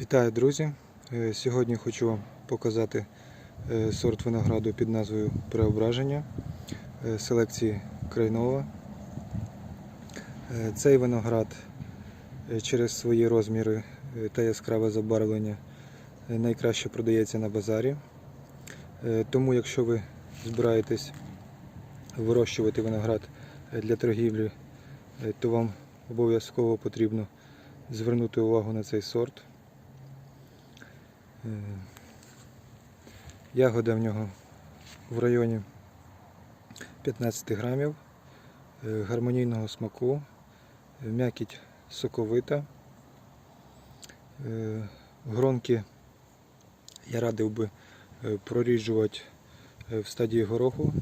Вітаю, друзі! Е, Сьогодні хочу вам показати е, сорт винограду під назвою Преображення е, селекції Крайнова. Цей виноград через свої розміри та яскраве забарвлення найкраще продається на базарі. Тому, якщо ви збираєтесь вирощувати виноград для торгівлі, то вам обов'язково потрібно звернути увагу на цей сорт. Е, Ягода в нього в районі 15 грамів, е, гармонійного смаку, е, м'якіть соковита. Гронки я радив би проріджувати е, в стадії гороху,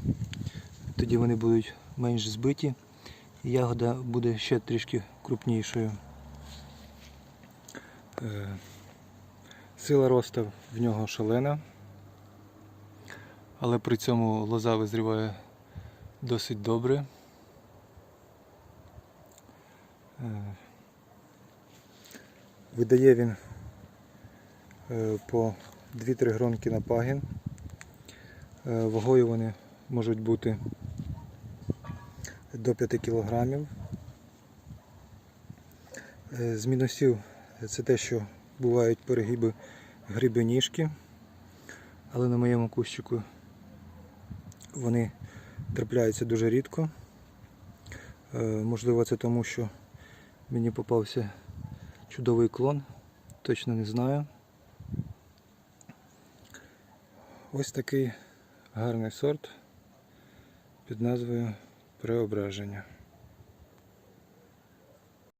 тоді вони будуть менш збиті ягода буде ще трішки крупнішою. Сила росту в нього шалена, але при цьому лоза визріває досить добре. Е, Видає він е, по 2-3 гронки на пагін. Е, Вагою вони можуть бути до 5 кілограмів. Е, З мінусів це те, що бувають перегиби грибоніжки, але на моєму кущику вони трапляються дуже рідко. Е, Можливо, це тому, що мені попався чудовий клон, точно не знаю. Ось такий гарний сорт під назвою Преображення.